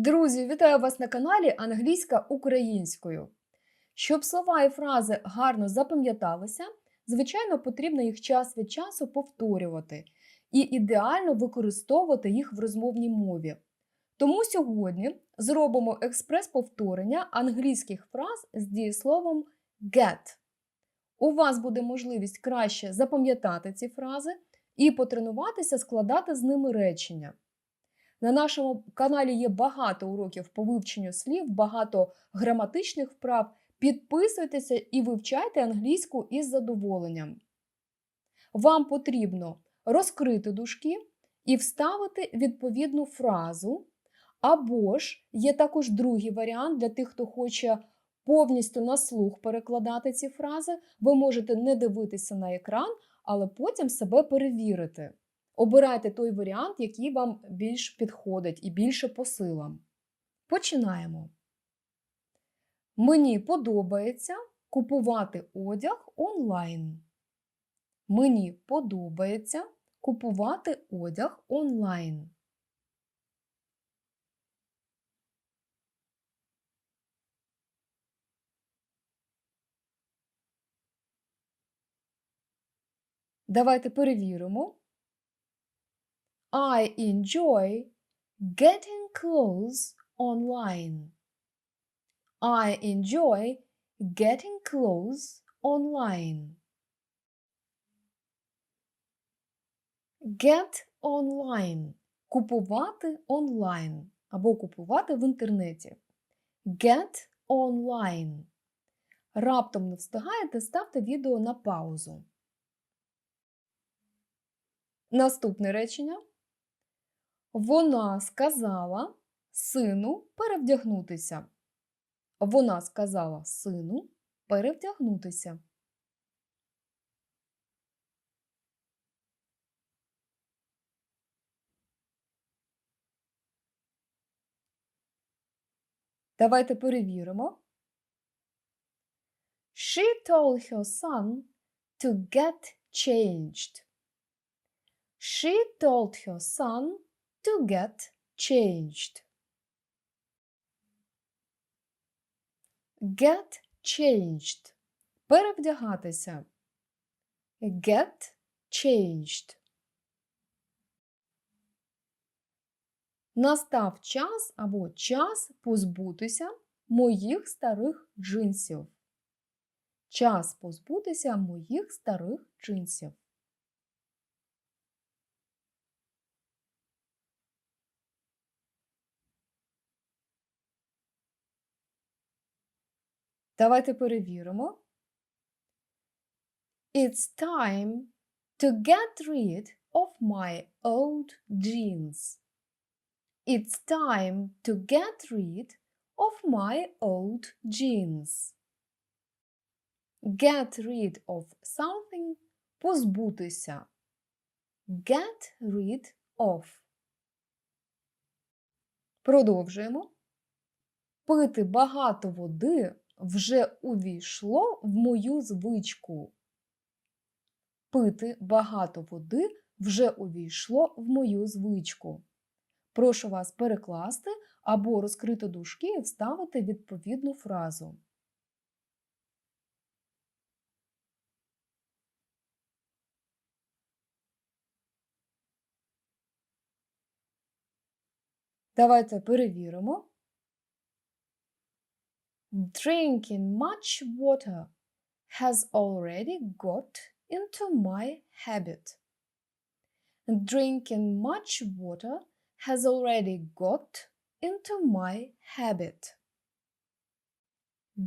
Друзі, вітаю вас на каналі Англійська українською. Щоб слова і фрази гарно запам'яталися, звичайно, потрібно їх час від часу повторювати і ідеально використовувати їх в розмовній мові. Тому сьогодні зробимо експрес-повторення англійських фраз з дієсловом get. У вас буде можливість краще запам'ятати ці фрази і потренуватися складати з ними речення. На нашому каналі є багато уроків по вивченню слів, багато граматичних вправ. Підписуйтеся і вивчайте англійську із задоволенням. Вам потрібно розкрити дужки і вставити відповідну фразу. Або ж є також другий варіант для тих, хто хоче повністю на слух перекладати ці фрази. Ви можете не дивитися на екран, але потім себе перевірити. Обирайте той варіант, який вам більш підходить і більше по силам. Починаємо. Мені подобається купувати одяг онлайн. Мені подобається купувати одяг онлайн. Давайте перевіримо. I enjoy getting clothes online. I enjoy getting clothes online. Get online купувати онлайн або купувати в інтернеті. Get online. Раптом не встигаєте, ставте відео на паузу. Наступне речення. Вона сказала сину перевдягнутися. Вона сказала сину перевдягнутися. Давайте перевіримо. She told her son to get changed. She told her son to get changed. Get changed. Перевдягатися. Get changed. Настав час або час позбутися моїх старих джинсів. Час позбутися моїх старих джинсів. Давайте перевіримо. It's time to get rid of my old jeans. It's time to get rid of my old jeans. Get rid of something позбутися. Get rid of. Продовжуємо. Пити багато води вже увійшло в мою звичку. Пити багато води вже увійшло в мою звичку. Прошу вас перекласти або розкрити дужки і вставити відповідну фразу. Давайте перевіримо. Drinking much water has already got into my habit. Drinking much water has already got into my habit.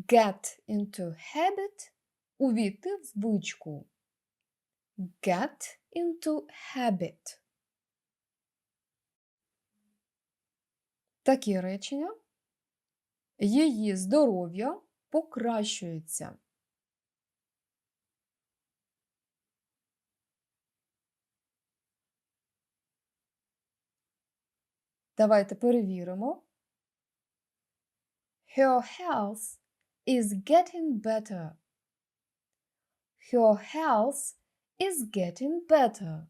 Get into habit увійти в звичку. Get into habit. Такі речення. Її здоров'я покращується. Давайте перевіримо. Her health is getting better. Her health is getting better.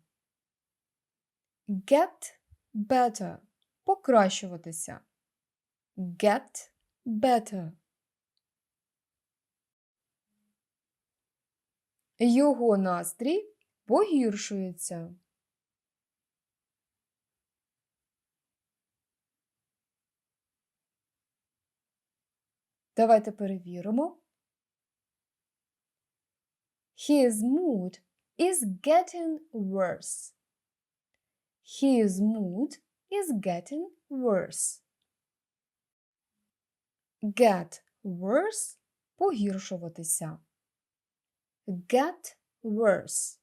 Get better. Покращуватися. Get better. Його настрій погіршується. Давайте перевіримо. His mood is getting worse. His mood is getting worse. Get worse погіршуватися. Get worse.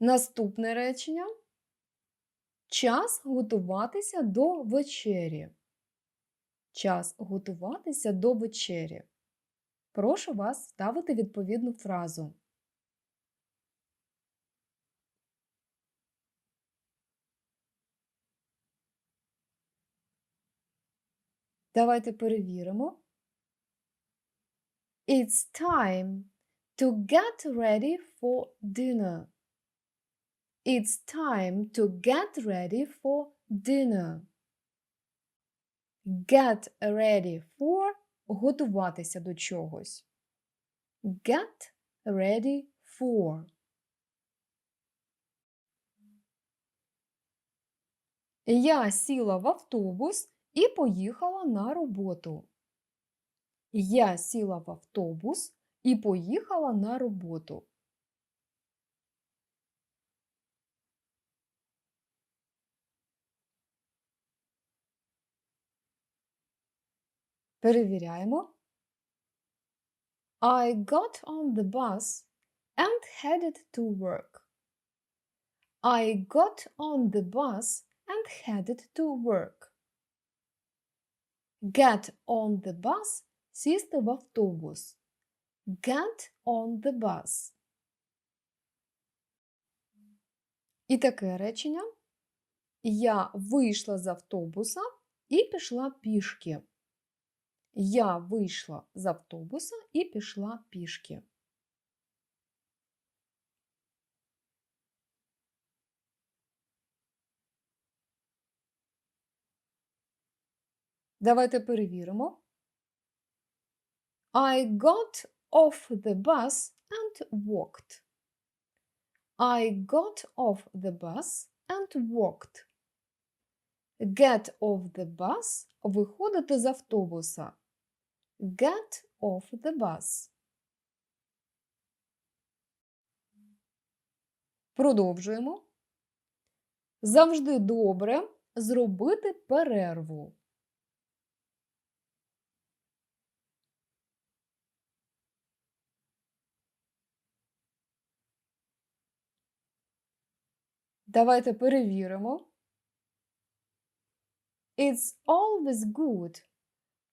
Наступне речення. Час готуватися до вечері. Час готуватися до вечері. Прошу вас ставити відповідну фразу. Давайте перевіримо. It's time to get ready for dinner. It's time to get ready for dinner. Get ready for готуватися до чогось. Get ready for. Я сіла в автобус і поїхала на роботу. Я сіла в автобус і поїхала на роботу. Перевіряємо. I got on the bus and headed to work. I got on the bus and headed to work. Get on the bus – сісти в автобус. Get on the bus. І таке речення. Я вийшла з автобуса і пішла пішки. Я вийшла з автобуса і пішла пішки. Давайте перевіримо. I got off the bus and walked. I got off the bus and walked. Get off the bus – виходити з автобуса. Get off the bus. Продовжуємо. Завжди добре зробити перерву. Давайте перевіримо. It's always good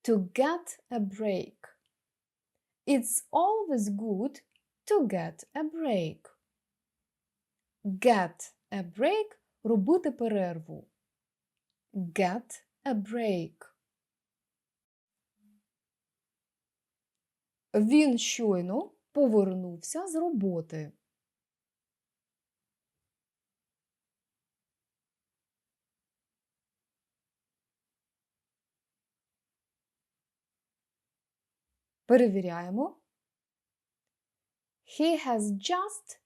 to get a break. It's always good to get a break. Get a break – робити перерву. Get a break. Він щойно повернувся з роботи. Перевіряємо. He has just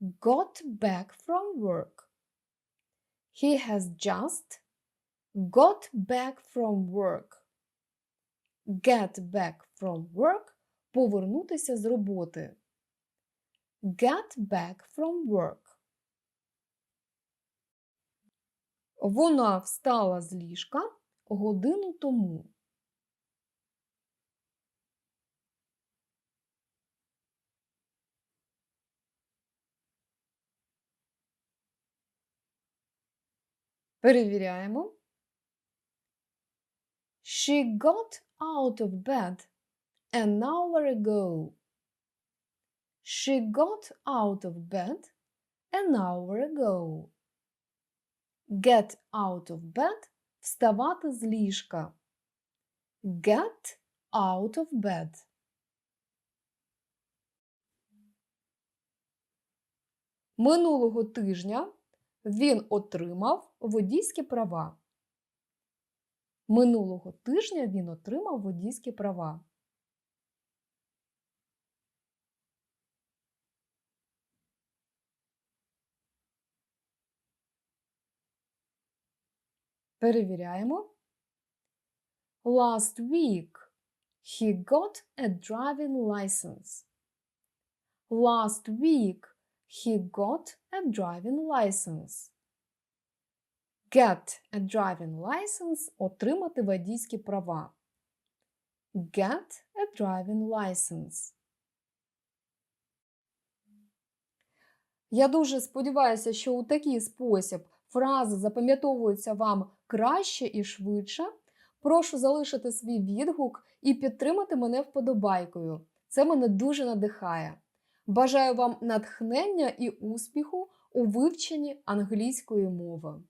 got back from work. He has just got back from work. Get back from work – повернутися з роботи. Get back from work. Вона встала з ліжка годину тому. Перевіряємо. She got out of bed an hour ago. She got out of bed an hour ago. Get out of bed – вставати з ліжка. Get out of bed. Минулого тижня він отримав водійські права. Минулого тижня він отримав водійські права. Перевіряємо. Last week he got a driving license. Last week he got a driving license. Get a driving license – отримати водійські права. Get a driving license. Я дуже сподіваюся, що у такий спосіб фрази запам'ятовуються вам краще і швидше. Прошу залишити свій відгук і підтримати мене вподобайкою. Це мене дуже надихає. Бажаю вам натхнення і успіху у вивченні англійської мови.